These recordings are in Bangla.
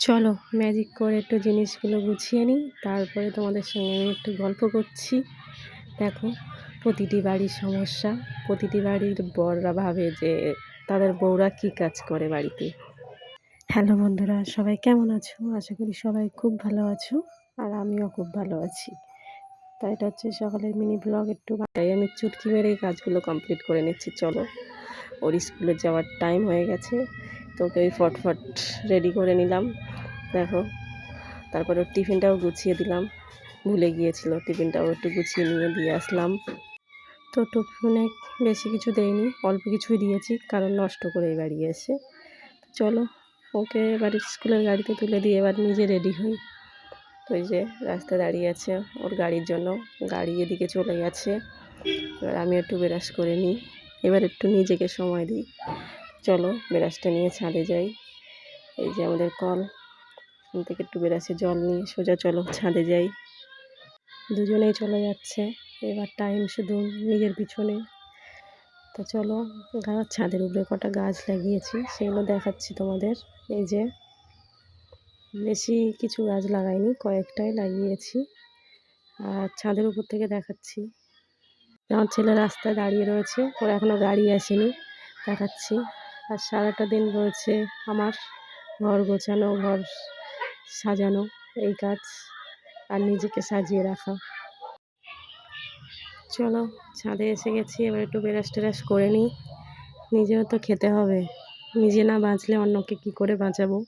চলো ম্যাজিক করে একটু জিনিসগুলো গুছিয়ে নিই, তারপরে তোমাদের সঙ্গে আমি একটু গল্প করছি। দেখো, প্রতিটি বাড়ির সমস্যা, প্রতিটি বাড়ির বড়রা ভাবে যে তাদের বউরা কী কাজ করে বাড়িতে। হ্যালো বন্ধুরা, সবাই কেমন আছো? আশা করি সবাই খুব ভালো আছো আর আমিও খুব ভালো আছি। তাই এটা হচ্ছে সকালের মিনি ব্লগ একটু তাই আমি চুটকি মেরেই কাজগুলো কমপ্লিট করে নিচ্ছি, চলো। ওর স্কুলে যাওয়ার টাইম হয়ে গেছে, তোকে ওই ফটফট রেডি করে নিলাম। দেখো। তারপরে টিফিনটাও গুছিয়ে দিলাম। ভুলে গিয়েছিল, টিফিনটাও একটু গুছিয়ে নিয়ে দিয়ে আসলাম। তো টিফিনে বেশি কিছু দেয়নি অল্প কিছুই দিয়েছি, কারণ নষ্ট করেই বাড়ি এসে। চলো, ওকে এবার স্কুলের গাড়িতে তুলে দিয়ে এবার নিজে রেডি হই। তো ওই যে রাস্তায় দাঁড়িয়ে আছে, ওর গাড়ির জন্য। গাড়ি এদিকে চলে গেছে। এবার আমি একটু বেরাস করে নিই। এবার একটু নিজেকে সময় দিই। চলো বেরাসটা নিয়ে ছাদে যাই। এই যে আমাদের কল। এখান থেকে একটু বেরাসে জল নিয়ে সোজা চলো ছাদে যাই। দুজনেই চলে যাচ্ছে, এবার টাইম শুধু নিজের পিছনে। তো চলো গাছ ছাদের উপরে কটা গাছ লাগিয়েছি, সেগুলো দেখাচ্ছি তোমাদের। এই যে, বেশি কিছু গাছ লাগাইনি, কয়েকটাই লাগিয়েছি। আর ছাদের উপর থেকে দেখাচ্ছি। আমার ছেলে রাস্তায় দাঁড়িয়ে রয়েছে ওর এখনও গাড়ি আসেনি, দেখাচ্ছি। আর সারাটা দিন রয়েছে আমার ঘর গোছানো, ঘর সাজানো এই কাজ আর নিজেকে সাজিয়ে রাখা। চলো, ছাদে এসে গেছি, এবার একটু বেরাস টেরাস করে নিই। নিজেও তো খেতে হবে। নিজে না বাঁচলে অন্যকে কি করে বাঁচাবো?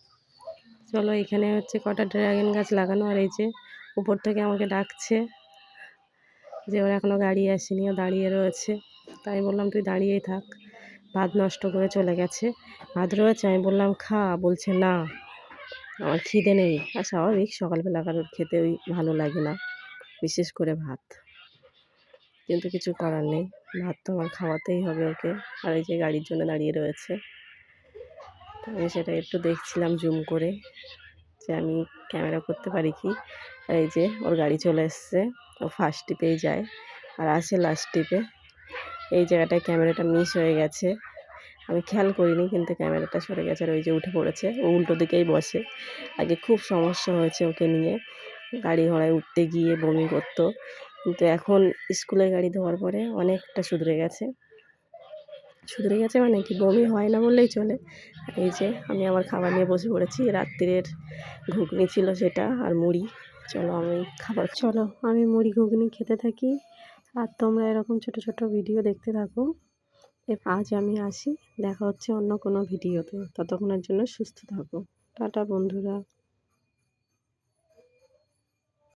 চলো, এখানে হচ্ছে কটা ড্রাগন গাছ লাগানো আর এই যে উপর থেকে আমাকে ডাকছে যে ওর এখনও গাড়ি আসেনি, ও দাঁড়িয়ে রয়েছে। তাই বললাম, তুই দাঁড়িয়েই থাক। ভাত নষ্ট করে চলে গেছে। ভাত রয়েছে? আমি বললাম, খা। বলছে, না। আমার খিদে নেই। আর স্বাভাবিক, সকালবেলা কারোর খেতে ওই ভালো লাগে না, বিশেষ করে ভাত। কিন্তু কিছু করার নেই। ভাত তো আমার খাওয়াতেই হবে ওকে। আর এই যে গাড়ির জন্য দাঁড়িয়ে রয়েছে আমি সেটা একটু দেখছিলাম জুম করে যে আমি ক্যামেরা করতে পারি কি। আর এই যে ওর গাড়ি চলে এসছে, ও ফার্স্ট টিপেই যায়। আর আসে লাস্ট টিপে এই জায়গাটায় ক্যামেরাটা মিস হয়ে গেছে। আমি খেয়াল করিনি কিন্তু ক্যামেরাটা সরে গেছে আর ওই যে উঠে পড়েছে। ও উল্টো দিকেই বসে। আগে খুব সমস্যা হয়েছে ওকে নিয়ে। গাড়ি ঘোড়ায় উঠতে গিয়ে বমি করতো। কিন্তু এখন স্কুলের গাড়ি দেওয়ার পরে অনেকটা শুধরে গেছে। শুধরে গেছে মানে কি বমি হয় না বললেই চলে। এই যে আমি আমার খাবার নিয়ে বসে পড়েছি। রাত্রির ঘুগনি ছিল সেটা আর মুড়ি। চলো আমি খাবার চলো, আমি মুড়ি ঘুগনি খেতে থাকি। আর তোমরা এরকম ছোট ছোট ভিডিও দেখতে থাকো। আজ আমি আসি দেখা হচ্ছে অন্য কোনো ভিডিওতে। ততক্ষণের জন্য সুস্থ থাকো। টাটা বন্ধুরা।